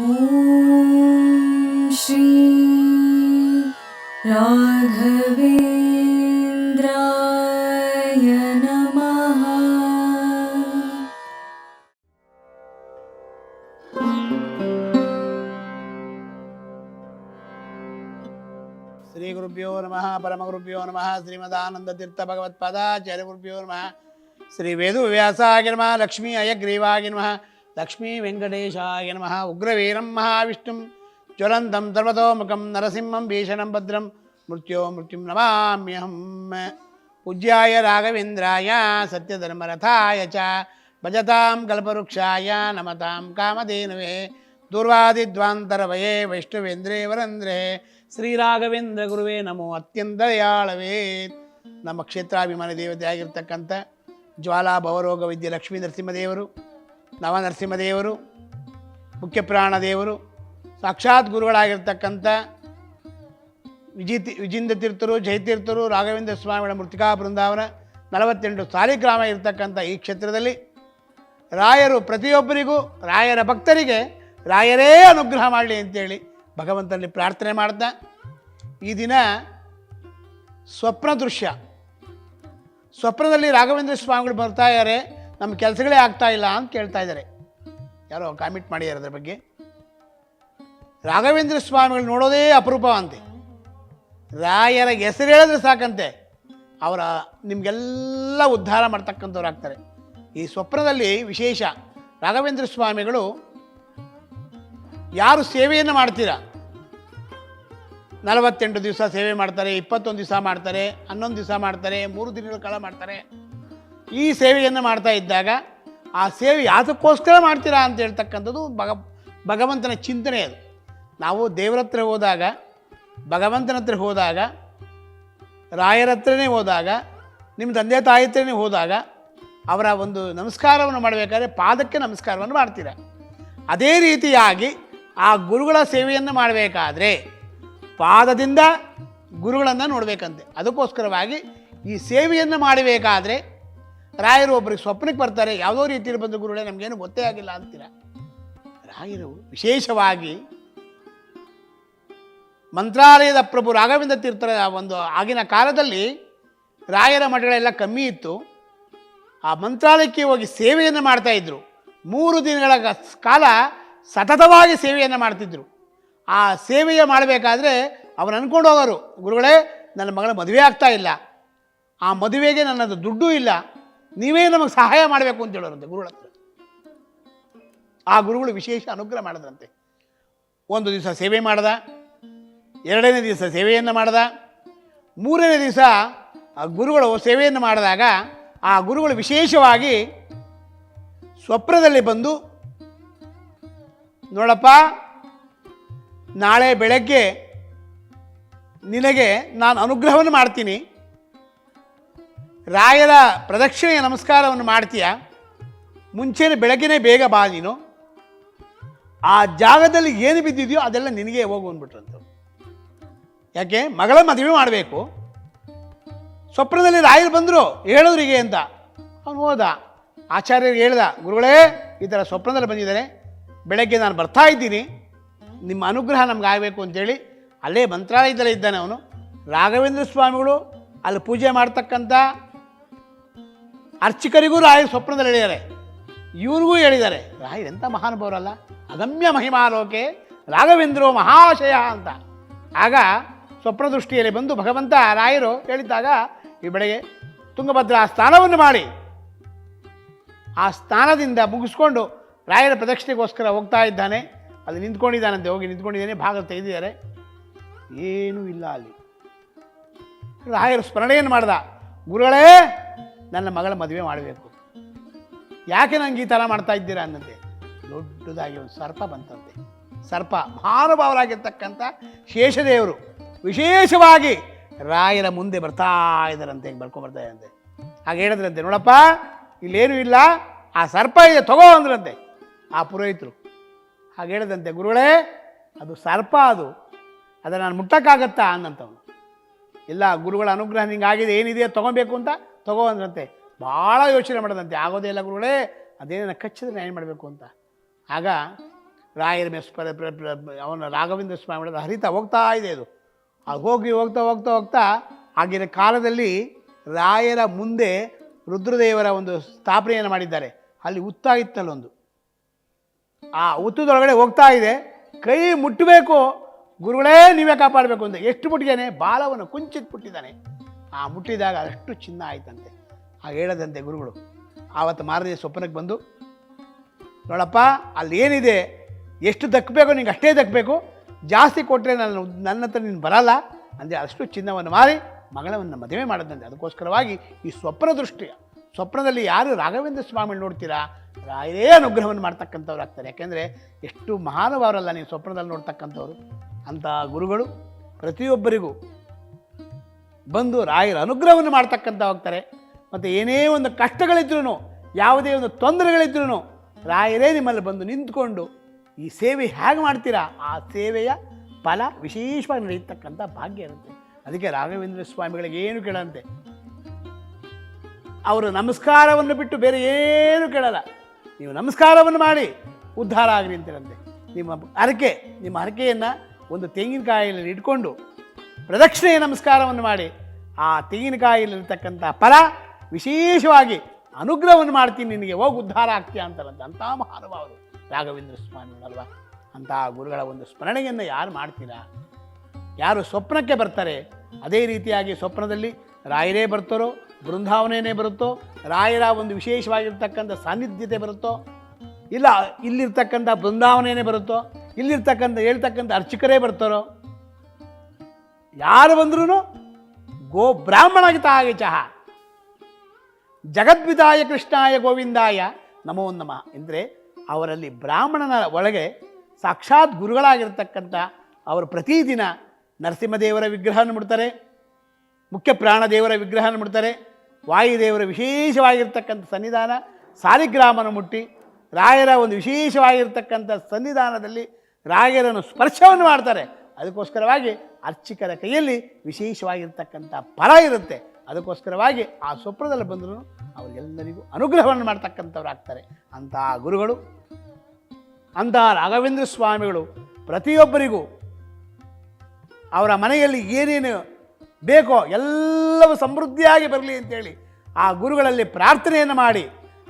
ॐ श्री राघवेन्द्राय नमः श्रीगुरुभ्यो नमः परमगुरुभ्यो नमः श्रीमदानन्दतीर्थभगवत्पदाचार्यगुरुभ्यो नमः श्रीवेदुव्यासाय नमः लक्ष्मी अयग्रीवाय नमः ಲಕ್ಷ್ಮೀ ವೆಂಕಟೇಶಾಯ ನಮಃ. ಉಗ್ರವೀರಂ ಮಹಾವಿಷ್ಣುಂ. ಜ್ವಲಂತಂ ಸರ್ವತೋಮುಖಂ ನರಸಿಂಹಂ ಭೀಷಣಂ ಭದ್ರಂ. ಮೃತ್ಯೋ ಮೃತ್ಯುಂ ನಮಾಮ್ಯಹಂ. ಪೂಜ್ಯಾಯ ರಾಘವೇಂದ್ರಾಯ ಸತ್ಯಧರ್ಮರಥಾಯ ಚ. ಭಜತಾಂ ಕಲ್ಪವೃಕ್ಷಾಯ ನಮತಾಂ ಕಾಮಧೇನುವೆ. ದೂರ್ವಾದಿದ್ವಾಂತರವಯೇ ವೈಷ್ಣವೇಂದ್ರೇ ವರಂದ್ರೇ. ಶ್ರೀರಾಘವೇಂದ್ರ ಗುರುವೇ ನಮೋ ಅತ್ಯಂತ ದಯಾಳವೇ. ನಮ್ಮ ಕ್ಷೇತ್ರಾಭಿಮಾನಿ ದೇವತೆ ಆಗಿರ್ತಕ್ಕಂಥ ಜ್ವಾಲಾ ಭವರೋಗ ವಿದ್ಯೆ ಲಕ್ಷ್ಮೀ ನರಸಿಂಹದೇವರು. ನವ ನರಸಿಂಹದೇವರು ಮುಖ್ಯ ಪ್ರಾಣ ದೇವರು ಸಾಕ್ಷಾತ್ ಗುರುಗಳಾಗಿರ್ತಕ್ಕಂಥ ವಿಜಿತಿ ವಿಜಿಂದ ತೀರ್ಥರು ಜಯತೀರ್ಥರು ರಾಘವೇಂದ್ರ ಸ್ವಾಮಿಗಳ ಮೃತಿಕಾ ಬೃಂದಾವನ, ನಲವತ್ತೆಂಟು ಸಾಲಿಗ್ರಾಮ ಇರತಕ್ಕಂಥ ಈ ಕ್ಷೇತ್ರದಲ್ಲಿ ರಾಯರು ಪ್ರತಿಯೊಬ್ಬರಿಗೂ, ರಾಯರ ಭಕ್ತರಿಗೆ ರಾಯರೇ ಅನುಗ್ರಹ ಮಾಡಲಿ ಅಂತೇಳಿ ಭಗವಂತನಲ್ಲಿ ಪ್ರಾರ್ಥನೆ ಮಾಡ್ತಾ, ಈ ದಿನ ಸ್ವಪ್ನ ದೃಶ್ಯ. ಸ್ವಪ್ನದಲ್ಲಿ ರಾಘವೇಂದ್ರ ಸ್ವಾಮಿಗಳು ಬರ್ತಾ ಇದ್ದಾರೆ. ನಮ್ಮ ಕೆಲಸಗಳೇ ಆಗ್ತಾ ಇಲ್ಲ ಅಂತ ಕೇಳ್ತಾ ಇದ್ದಾರೆ. ಯಾರೋ ಕಾಮೆಂಟ್ ಮಾಡಿದ್ದಾರೆ ಅದ್ರ ಬಗ್ಗೆ. ರಾಘವೇಂದ್ರ ಸ್ವಾಮಿಗಳು ನೋಡೋದೇ ಅಪರೂಪ ಅಂತೆ. ರಾಯರ ಹೆಸರು ಹೇಳಿದ್ರೆ ಸಾಕಂತೆ. ಅವರ ನಿಮಗೆಲ್ಲ ಉದ್ಧಾರ ಮಾಡ್ತಕ್ಕಂಥವ್ರು ಆಗ್ತಾರೆ. ಈ ಸ್ವಪ್ನದಲ್ಲಿ ವಿಶೇಷ ರಾಘವೇಂದ್ರ ಸ್ವಾಮಿಗಳು ಯಾರು ಸೇವೆಯನ್ನು ಮಾಡ್ತೀರಾ? ನಲವತ್ತೆಂಟು ದಿವಸ ಸೇವೆ ಮಾಡ್ತಾರೆ, ಇಪ್ಪತ್ತೊಂದು ದಿವಸ ಮಾಡ್ತಾರೆ, ಹನ್ನೊಂದು ದಿವಸ ಮಾಡ್ತಾರೆ, ಮೂರು ದಿನಗಳ ಕಾಲ ಮಾಡ್ತಾರೆ. ಈ ಸೇವೆಯನ್ನು ಮಾಡ್ತಾ ಇದ್ದಾಗ ಆ ಸೇವೆ ಯಾತಕ್ಕೋಸ್ಕರ ಮಾಡ್ತೀರಾ ಅಂತ ಹೇಳ್ತಕ್ಕಂಥದ್ದು ಭಗ, ಭಗವಂತನ ಚಿಂತನೆ ಅದು. ನಾವು ದೇವರ ಹತ್ರ ಹೋದಾಗ, ಭಗವಂತನ ಹತ್ರ ಹೋದಾಗ, ರಾಯರ ಹತ್ರನೇ ಹೋದಾಗ, ನಿಮ್ಮ ತಂದೆ ತಾಯಿ ಹತ್ರನೇ ಹೋದಾಗ ಅವರ ಒಂದು ನಮಸ್ಕಾರವನ್ನು ಮಾಡಬೇಕಾದ್ರೆ ಪಾದಕ್ಕೆ ನಮಸ್ಕಾರವನ್ನು ಮಾಡ್ತೀರ. ಅದೇ ರೀತಿಯಾಗಿ ಆ ಗುರುಗಳ ಸೇವೆಯನ್ನು ಮಾಡಬೇಕಾದ್ರೆ ಪಾದದಿಂದ ಗುರುಗಳನ್ನು ನೋಡಬೇಕಂತೆ. ಅದಕ್ಕೋಸ್ಕರವಾಗಿ ಈ ಸೇವೆಯನ್ನು ಮಾಡಬೇಕಾದ್ರೆ ರಾಯರು ಒಬ್ಬರಿಗೆ ಸ್ವಪ್ನಕ್ಕೆ ಬರ್ತಾರೆ, ಯಾವುದೋ ರೀತಿಯಲ್ಲಿ ಬಂದ ಗುರುಗಳೇ, ನಮಗೇನು ಗೊತ್ತೇ ಆಗಿಲ್ಲ ಅಂತೀರ? ರಾಯರು ವಿಶೇಷವಾಗಿ ಮಂತ್ರಾಲಯದ ಪ್ರಭು ರಾಘವೇಂದ್ರ ತೀರ್ಥರ ಒಂದು ಆಗಿನ ಕಾಲದಲ್ಲಿ ರಾಯರ ಮಠಗಳೆಲ್ಲ ಕಮ್ಮಿ ಇತ್ತು. ಆ ಮಂತ್ರಾಲಯಕ್ಕೆ ಹೋಗಿ ಸೇವೆಯನ್ನು ಮಾಡ್ತಾ ಇದ್ರು. ಮೂರು ದಿನಗಳ ಕಾಲ ಸತತವಾಗಿ ಸೇವೆಯನ್ನು ಮಾಡ್ತಿದ್ರು. ಆ ಸೇವೆಯ ಮಾಡಬೇಕಾದ್ರೆ ಅವನು ಅಂದ್ಕೊಂಡು ಹೋಗೋರು, ಗುರುಗಳೇ, ನನ್ನ ಮಗಳ ಮದುವೆ ಆಗ್ತಾ ಇಲ್ಲ. ಆ ಮದುವೆಗೆ ನನ್ನದು ದುಡ್ಡು ಇಲ್ಲ. ನೀವೇ ನಮಗೆ ಸಹಾಯ ಮಾಡಬೇಕು ಅಂತ ಹೇಳೋರಂತೆ ಗುರುಗಳ ಹತ್ರ. ಆ ಗುರುಗಳು ವಿಶೇಷ ಅನುಗ್ರಹ ಮಾಡಿದ್ರಂತೆ. ಒಂದು ದಿವಸ ಸೇವೆ ಮಾಡ್ದ, ಎರಡನೇ ದಿವಸ ಸೇವೆಯನ್ನು ಮಾಡ್ದ, ಮೂರನೇ ದಿವಸ ಆ ಗುರುಗಳು ಸೇವೆಯನ್ನು ಮಾಡಿದಾಗ ಆ ಗುರುಗಳು ವಿಶೇಷವಾಗಿ ಸ್ವಪ್ನದಲ್ಲಿ ಬಂದು, ನೋಡಪ್ಪ, ನಾಳೆ ಬೆಳಗ್ಗೆ ನಿನಗೆ ನಾನು ಅನುಗ್ರಹವನ್ನು ಮಾಡ್ತೀನಿ. ರಾಯರ ಪ್ರದಕ್ಷಿಣೆಯ ನಮಸ್ಕಾರವನ್ನು ಮಾಡ್ತೀಯ? ಮುಂಚೆನೇ ಬೆಳಗ್ಗೆನೇ ಬೇಗ ಬಾ ನೀನು. ಆ ಜಾಗದಲ್ಲಿ ಏನು ಬಿದ್ದಿದೆಯೋ ಅದೆಲ್ಲ ನಿನಗೆ ಹೋಗು ಅಂದ್ಬಿಟ್ರಂತ ಯಾಕೆ? ಮಗಳ ಮದುವೆ ಮಾಡಬೇಕು. ಸ್ವಪ್ನದಲ್ಲಿ ರಾಯರು ಬಂದರು ಹೇಳೋದ್ರಿಗೆ ಅಂತ. ಅವನು ಹೋದ. ಆಚಾರ್ಯರಿಗೆ ಹೇಳ್ದ, ಗುರುಗಳೇ, ಈ ಥರ ಸ್ವಪ್ನದಲ್ಲಿ ಬಂದಿದ್ದಾರೆ. ಬೆಳಗ್ಗೆ ನಾನು ಬರ್ತಾ ಇದ್ದೀನಿ. ನಿಮ್ಮ ಅನುಗ್ರಹ ನಮ್ಗೆ ಆಗಬೇಕು ಅಂತೇಳಿ. ಅಲ್ಲೇ ಮಂತ್ರಾಲಯದಲ್ಲೇ ಇದ್ದಾನೆ ಅವನು. ರಾಘವೇಂದ್ರ ಸ್ವಾಮಿಗಳು ಅಲ್ಲಿ ಪೂಜೆ ಮಾಡ್ತಕ್ಕಂಥ ಅರ್ಚಕರಿಗೂ ರಾಯರು ಸ್ವಪ್ನದಲ್ಲಿ ಹೇಳಿದ್ದಾರೆ ಇವ್ರಿಗೂ ಹೇಳಿದ್ದಾರೆ ರಾಯರು ಎಂಥ ಮಹಾನುಭಾವರಲ್ಲ ಅಗಮ್ಯ ಮಹಿಮಾಲೋಕೆ ರಾಘವೇಂದ್ರ ಮಹಾಶಯ ಅಂತ. ಆಗ ಸ್ವಪ್ನ ದೃಷ್ಟಿಯಲ್ಲಿ ಬಂದು ಭಗವಂತ ರಾಯರು ಹೇಳಿದ್ದಾಗ, ಈ ಬೆಳಗ್ಗೆ ತುಂಗಭದ್ರಾ ಸ್ನಾನವನ್ನು ಮಾಡಿ, ಆ ಸ್ನಾನದಿಂದ ಮುಗಿಸ್ಕೊಂಡು ರಾಯರ ಪ್ರದಕ್ಷಿಣೆಗೋಸ್ಕರ ಹೋಗ್ತಾ ಇದ್ದಾನೆ. ಅಲ್ಲಿ ನಿಂತ್ಕೊಂಡಿದ್ದಾನಂತೆ, ಹೋಗಿ ನಿಂತ್ಕೊಂಡಿದ್ದಾನೆ, ಭಾಗ ತೆಗೆದಿದ್ದಾರೆ. ಏನೂ ಇಲ್ಲ ಅಲ್ಲಿ. ರಾಯರು ಸ್ಮರಣೆಯನ್ನು ಮಾಡ್ದ, ಗುರುಗಳೇ ನನ್ನ ಮಗಳ ಮದುವೆ ಮಾಡಬೇಕು. ಯಾಕೆ ನಂಗೆ ಈ ಥರ ಮಾಡ್ತಾ ಇದ್ದೀರಾ ಅನ್ನಂತೆ ದೊಡ್ಡದಾಗಿ ಒಂದು ಸರ್ಪ ಬಂತಂತೆ. ಸರ್ಪ ಮಹಾನುಭಾವರಾಗಿರ್ತಕ್ಕಂಥ ಶೇಷದೇವರು ವಿಶೇಷವಾಗಿ ರಾಯರ ಮುಂದೆ ಬರ್ತಾ ಇದ್ದಾರಂತೆ ಬರ್ಕೊಂಡು ಬರ್ತಾ ಇದ್ದಂತೆ ಹಾಗೆ ಹೇಳಿದ್ರಂತೆ, ನೋಡಪ್ಪ, ಇಲ್ಲೇನೂ ಇಲ್ಲ, ಆ ಸರ್ಪ ಇದೆ, ತಗೋ ಅಂದ್ರಂತೆ. ಆ ಪುರೋಹಿತರು. ಹಾಗೆ ಹೇಳಿದಂತೆ ಗುರುಗಳೇ, ಅದು ಸರ್ಪ ಅದು. ಅದನ್ನು ನಾನು ಮುಟ್ಟಕ್ಕಾಗತ್ತಾ ಅನ್ನಂತವನು. ಇಲ್ಲ, ಗುರುಗಳ ಅನುಗ್ರಹ ನಿಂಗಾಗಿದೆ, ಏನಿದೆಯೋ ತೊಗೊಬೇಕು ಅಂತ ತಗೋ ಅಂದ್ರಂತೆ. ಭಾಳ ಯೋಚನೆ ಮಾಡೋದಂತೆ. ಆಗೋದೇ ಇಲ್ಲ ಗುರುಗಳೇ ಅದೇನ ಕಚ್ಚಿದ್ರೆ ಏನು ಮಾಡಬೇಕು ಅಂತ. ಆಗ ರಾಯರ ಮೆಸ್ಪರ ಅವನ ರಾಘವೇಂದ್ರ ಸ್ವಾಮಿ ಮಾಡಿದ ಹರಿತಾ ಹೋಗ್ತಾ ಇದೆ ಅದು. ಅದು ಹೋಗಿ ಹೋಗ್ತಾ ಹೋಗ್ತಾ ಹೋಗ್ತಾ, ಆಗಿನ ಕಾಲದಲ್ಲಿ ರಾಯರ ಮುಂದೆ ರುದ್ರದೇವರ ಒಂದು ಸ್ಥಾಪನೆಯನ್ನು ಮಾಡಿದ್ದಾರೆ. ಅಲ್ಲಿ ಉತ್ತ ಇತ್ತಲ್ಲೊಂದು. ಆ ಉತ್ತದೊಳಗಡೆ ಹೋಗ್ತಾ ಇದೆ. ಕೈ ಮುಟ್ಟಬೇಕು ಗುರುಗಳೇ, ನೀವೇ ಕಾಪಾಡಬೇಕು ಅಂತ. ಎಷ್ಟು ಮುಟ್ಟಿದ್ದಾನೆ ಬಾಲವನ್ನು ಕುಂಚಿತ್ ಮುಟ್ಟಿದ್ದಾನೆ ಆ ಮುಟ್ಟಿದಾಗ ಅಷ್ಟು ಚಿನ್ನ ಆಯ್ತಂತೆ. ಆಗ ಹೇಳದಂತೆ ಗುರುಗಳು. ಆವತ್ತು ಮಾರನೇ ಸ್ವಪ್ನಕ್ಕೆ ಬಂದು, ನೋಡಪ್ಪ, ಅಲ್ಲಿ ಏನಿದೆ? ಎಷ್ಟು ದಕ್ಕಬೇಕು? ನಿಂಗೆ ಅಷ್ಟೇ ದಕ್ಕಬೇಕು? ಜಾಸ್ತಿ ಕೊಟ್ಟರೆ ನನ್ನ ನನ್ನ ಹತ್ರ ನೀನು ಬರಲ್ಲ? ಅಂದರೆ ಅಷ್ಟು ಚಿನ್ನವನ್ನು ಮಾರಿ ಮಗಳವನ್ನು ಮದುವೆ ಮಾಡದಂತೆ. ಅದಕ್ಕೋಸ್ಕರವಾಗಿ ಈ ಸ್ವಪ್ನ ದೃಷ್ಟಿಯ, ಸ್ವಪ್ನದಲ್ಲಿ ಯಾರು ರಾಘವೇಂದ್ರ ಸ್ವಾಮಿ ನೋಡ್ತೀರಾ? ರಾಯರೇ ಅನುಗ್ರಹವನ್ನು ಮಾಡ್ತಕ್ಕಂಥವ್ರು ಆಗ್ತಾರೆ. ಯಾಕೆಂದರೆ ಎಷ್ಟು ಮಹಾನುಭಾವರಲ್ಲ ನೀವು ಸ್ವಪ್ನದಲ್ಲಿ ನೋಡ್ತಕ್ಕಂಥವ್ರು. ಅಂಥ ಗುರುಗಳು ಪ್ರತಿಯೊಬ್ಬರಿಗೂ ಬಂದು ರಾಯರ ಅನುಗ್ರಹವನ್ನು ಮಾಡ್ತಕ್ಕಂಥ ಹೋಗ್ತಾರೆ. ಮತ್ತು ಏನೇ ಒಂದು ಕಷ್ಟಗಳಿದ್ರೂ ಯಾವುದೇ ಒಂದು ತೊಂದರೆಗಳಿದ್ರೂ ರಾಯರೇ ನಿಮ್ಮಲ್ಲಿ ಬಂದು ನಿಂತ್ಕೊಂಡು ಈ ಸೇವೆ ಹೇಗೆ ಮಾಡ್ತೀರಾ? ಆ ಸೇವೆಯ ಫಲ ವಿಶೇಷವಾಗಿ ನಡೆಯತಕ್ಕಂಥ ಭಾಗ್ಯ ಇರುತ್ತೆ. ಅದಕ್ಕೆ ರಾಘವೇಂದ್ರ ಸ್ವಾಮಿಗಳಿಗೆ ಏನು ಕೇಳಂತೆ? ಅವರು ನಮಸ್ಕಾರವನ್ನು ಬಿಟ್ಟು ಬೇರೆ ಏನು ಕೇಳಲ್ಲ. ನೀವು ನಮಸ್ಕಾರವನ್ನು ಮಾಡಿ ಉದ್ಧಾರ ಆಗಲಿ ಅಂತಿರಂತೆ. ನಿಮ್ಮ ಹರಕೆ, ನಿಮ್ಮ ಹರಕೆಯನ್ನು ಒಂದು ತೆಂಗಿನಕಾಯಿಯಲ್ಲಿ ಇಟ್ಕೊಂಡು ಪ್ರದಕ್ಷಿಣೆಯ ನಮಸ್ಕಾರವನ್ನು ಮಾಡಿ ಆ ತೆಂಗಿನಕಾಯಿಯಲ್ಲಿರ್ತಕ್ಕಂಥ ಫಲ ವಿಶೇಷವಾಗಿ ಅನುಗ್ರಹವನ್ನು ಮಾಡ್ತೀನಿ, ನಿನಗೆ ಹೋಗಿ ಉದ್ಧಾರ ಆಗ್ತೀಯ ಅಂತಾರಂತೆ ಅಂಥ ಮಹಾನುಭಾವರು, ರಾಘವೇಂದ್ರ ಸ್ವಾಮಿಗಳಲ್ವಾ ಅಂತಹ ಗುರುಗಳ ಒಂದು ಸ್ಮರಣೆಯನ್ನು ಯಾರು ಮಾಡ್ತೀರಾ? ಯಾರು ಸ್ವಪ್ನಕ್ಕೆ ಬರ್ತಾರೆ? ಅದೇ ರೀತಿಯಾಗಿ ಸ್ವಪ್ನದಲ್ಲಿ ರಾಯರೇ ಬರ್ತಾರೋ, ಬೃಂದಾವನೇನೇ ಬರುತ್ತೋ, ರಾಯರ ಒಂದು ವಿಶೇಷವಾಗಿರ್ತಕ್ಕಂಥ ಸಾನ್ನಿಧ್ಯತೆ ಬರುತ್ತೋ, ಇಲ್ಲ ಇಲ್ಲಿರ್ತಕ್ಕಂಥ ಬೃಂದಾವನೇನೇ ಬರುತ್ತೋ, ಇಲ್ಲಿರ್ತಕ್ಕಂಥ ಹೇಳ್ತಕ್ಕಂಥ ಅರ್ಚಕರೇ ಬರ್ತಾರೋ, ಯಾರು ಬಂದ್ರೂ ಗೋ ಬ್ರಾಹ್ಮಣಗಿತ ಹಾಗೆ ಚಹ ಜಗದ್ವಿದಾಯ ಕೃಷ್ಣಾಯ ಗೋವಿಂದಾಯ ನಮೋ ನಮಃ. ಎಂದರೆ ಅವರಲ್ಲಿ ಬ್ರಾಹ್ಮಣನ ಒಳಗೆ ಸಾಕ್ಷಾತ್ ಗುರುಗಳಾಗಿರ್ತಕ್ಕಂಥ ಅವರು ಪ್ರತಿದಿನ ನರಸಿಂಹದೇವರ ವಿಗ್ರಹವನ್ನು ಮುಡ್ತಾರೆ ಮುಖ್ಯ ಪ್ರಾಣದೇವರ ವಿಗ್ರಹವನ್ನು ಮುಡ್ತಾರೆ ವಾಯುದೇವರ ವಿಶೇಷವಾಗಿರ್ತಕ್ಕಂಥ ಸನ್ನಿಧಾನ ಸಾಲಿಗ್ರಾಮನ ಮುಟ್ಟಿ, ರಾಯರ ಒಂದು ವಿಶೇಷವಾಗಿರ್ತಕ್ಕಂಥ ಸನ್ನಿಧಾನದಲ್ಲಿ ರಾಯರನ್ನು ಸ್ಪರ್ಶವನ್ನು ಮಾಡ್ತಾರೆ. ಅದಕ್ಕೋಸ್ಕರವಾಗಿ ಅರ್ಚಕರ ಕೈಯಲ್ಲಿ ವಿಶೇಷವಾಗಿರ್ತಕ್ಕಂಥ ಫಲ ಇರುತ್ತೆ. ಅದಕ್ಕೋಸ್ಕರವಾಗಿ ಆ ಸ್ವಪ್ನದಲ್ಲಿ ಬಂದರೂ ಅವರಿಗೆಲ್ಲರಿಗೂ ಅನುಗ್ರಹವನ್ನು ಮಾಡ್ತಕ್ಕಂಥವ್ರು ಆಗ್ತಾರೆ ಅಂತಹ ಗುರುಗಳು ಅಂತಹ ರಾಘವೇಂದ್ರ ಸ್ವಾಮಿಗಳು ಪ್ರತಿಯೊಬ್ಬರಿಗೂ ಅವರ ಮನೆಯಲ್ಲಿ ಏನೇನು ಬೇಕೋ ಎಲ್ಲವೂ ಸಮೃದ್ಧಿಯಾಗಿ ಬರಲಿ ಅಂತೇಳಿ ಆ ಗುರುಗಳಲ್ಲಿ ಪ್ರಾರ್ಥನೆಯನ್ನು ಮಾಡಿ,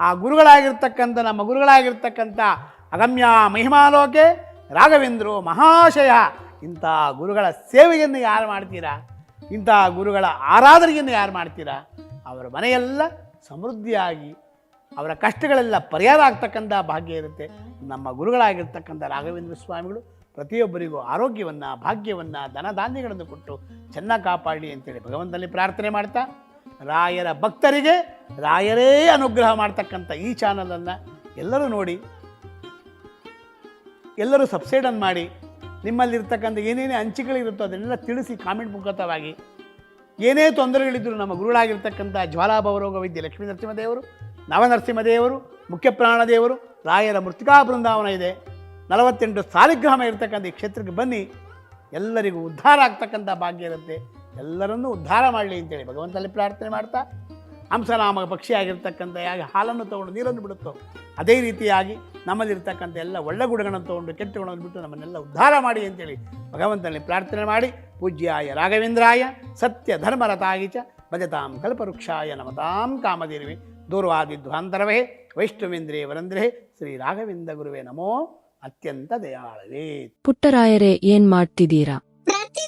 ಆ ಗುರುಗಳಾಗಿರ್ತಕ್ಕಂಥ, ನಮ್ಮ ಗುರುಗಳಾಗಿರ್ತಕ್ಕಂಥ ಅಗಮ್ಯ ಮಹಿಮಾಲೋಕೆ ರಾಘವೇಂದ್ರ ಮಹಾಶಯ ಇಂಥ ಗುರುಗಳ ಸೇವೆಯನ್ನು ಯಾರು ಮಾಡ್ತೀರಾ? ಇಂಥ ಗುರುಗಳ ಆರಾಧನೆಯನ್ನು ಯಾರು ಮಾಡ್ತೀರಾ? ಅವರ ಮನೆಯೆಲ್ಲ ಸಮೃದ್ಧಿಯಾಗಿ, ಅವರ ಕಷ್ಟಗಳೆಲ್ಲ ಪರಿಹಾರ ಆಗ್ತಕ್ಕಂಥ ಭಾಗ್ಯ ಇರುತ್ತೆ. ನಮ್ಮ ಗುರುಗಳಾಗಿರ್ತಕ್ಕಂಥ ರಾಘವೇಂದ್ರ ಸ್ವಾಮಿಗಳು ಪ್ರತಿಯೊಬ್ಬರಿಗೂ ಆರೋಗ್ಯವನ್ನು, ಭಾಗ್ಯವನ್ನು, ಧನಧಾನ್ಯಗಳನ್ನು ಕೊಟ್ಟು ಚೆನ್ನಾಗಿ ಕಾಪಾಡಲಿ ಅಂತೇಳಿ ಭಗವಂತನಲ್ಲಿ ಪ್ರಾರ್ಥನೆ ಮಾಡ್ತಾ, ರಾಯರ ಭಕ್ತರಿಗೆ ರಾಯರೇ ಅನುಗ್ರಹ ಮಾಡ್ತಕ್ಕಂಥ ಈ ಚಾನಲನ್ನು ಎಲ್ಲರೂ ನೋಡಿ, ಎಲ್ಲರೂ ಸಬ್ಸೈಡನ್ನು ಮಾಡಿ ನಿಮ್ಮಲ್ಲಿರ್ತಕ್ಕಂಥ ಏನೇನೇ ಹಂಚಿಕೆಗಳಿರುತ್ತೋ ಅದನ್ನೆಲ್ಲ ತಿಳಿಸಿ ಕಾಮೆಂಟ್ ಮುಖಾಂತರವಾಗಿ. ಏನೇ ತೊಂದರೆಗಳಿದ್ದರೂ ನಮ್ಮ ಗುರುಗಳಾಗಿರ್ತಕ್ಕಂಥ ಜ್ವಾಲಾಭವರೋಗ ವೈದ್ಯ ಲಕ್ಷ್ಮೀ ನರಸಿಂಹದೇವರು, ನವನರಸಿಂಹದೇವರು ಮುಖ್ಯಪ್ರಾಣದೇವರು ರಾಯರ ಮೃತಿಕಾ ಬೃಂದಾವನ ಇದೆ. ನಲವತ್ತೆಂಟು ಸಾಲಿಗ್ರಾಮ ಇರತಕ್ಕಂಥ ಈ ಕ್ಷೇತ್ರಕ್ಕೆ ಬನ್ನಿ. ಎಲ್ಲರಿಗೂ ಉದ್ಧಾರ ಆಗ್ತಕ್ಕಂಥ ಭಾಗ್ಯ ಇರುತ್ತೆ. ಎಲ್ಲರನ್ನೂ ಉದ್ಧಾರ ಮಾಡಲಿ ಅಂತೇಳಿ ಭಗವಂತಲ್ಲಿ ಪ್ರಾರ್ಥನೆ ಮಾಡ್ತಾ ಹಂಸನಾಮ ಪಕ್ಷಿಯಾಗಿರ್ತಕ್ಕಂಥ ಯಾಕೆ ಹಾಲನ್ನು ತೊಗೊಂಡು ನೀರನ್ನು ಬಿಡುತ್ತೋ? ಅದೇ ರೀತಿಯಾಗಿ ನಮ್ಮಲ್ಲಿರ್ತಕ್ಕಂಥ ಎಲ್ಲ ಒಳ್ಳೆ ಗುಣಗಳನ್ನು ತೊಗೊಂಡು ಕೆಟ್ಟ ಗುಣವನ್ನು ಬಿಟ್ಟು ನಮ್ಮನ್ನೆಲ್ಲ ಉದ್ಧಾರ ಮಾಡಿ ಅಂತೇಳಿ ಭಗವಂತನಲ್ಲಿ ಪ್ರಾರ್ಥನೆ ಮಾಡಿ. ಪೂಜ್ಯಾಯ ರಾಘವೇಂದ್ರಾಯ, ಸತ್ಯ ಧರ್ಮರತಾಗಿಚ ಭಜತಾಂ ಕಲ್ಪವೃಕ್ಷಾಯ ನಮತಾಂ ಕಾಮಧೇನುವೆ. ದೂರ್ವಾದಿಧ್ವಾಂತರವೇ ವೈಷ್ಣವೇಂದ್ರೇ ವರಂದ್ರೇ, ಶ್ರೀ ರಾಘವೇಂದ್ರ ಗುರುವೇ ನಮೋ ಅತ್ಯಂತ ದಯಾಳವೇ. ಪುಟ್ಟರಾಯರೇ, ಏನ್ ಮಾಡ್ತಿದ್ದೀರಾ?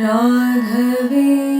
Raghavi.